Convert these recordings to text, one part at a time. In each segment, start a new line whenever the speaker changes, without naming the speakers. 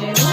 ที่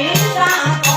ไ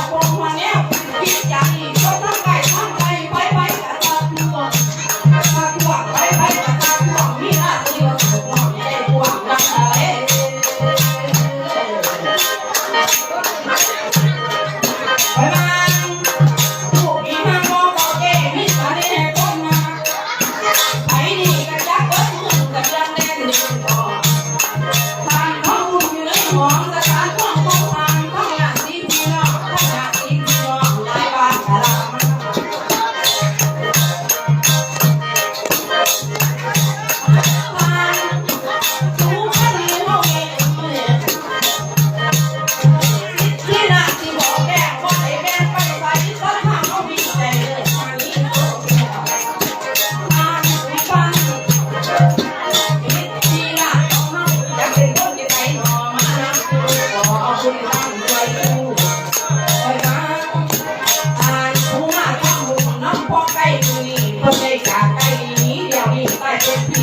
ยว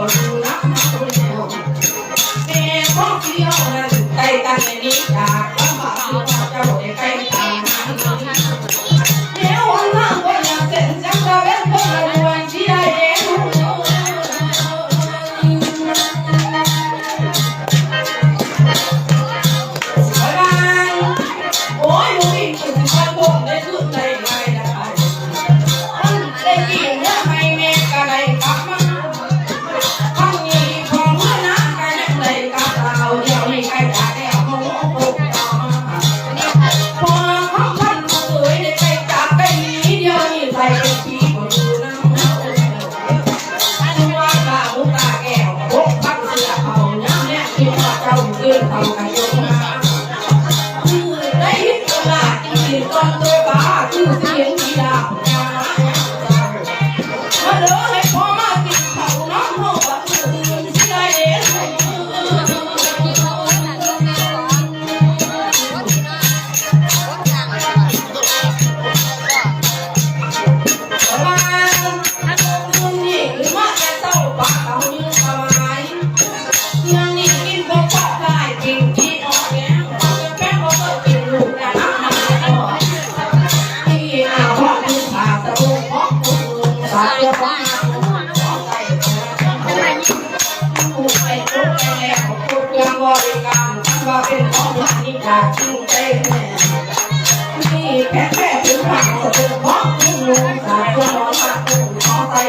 เป็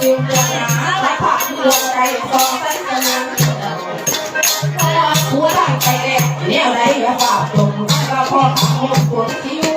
ดิวเดือนหาไหานลงไปฟองใส่กระนังหัวได้ไปแนี่ยไรอย่าฝากตรงก็พอทำลงปวดที่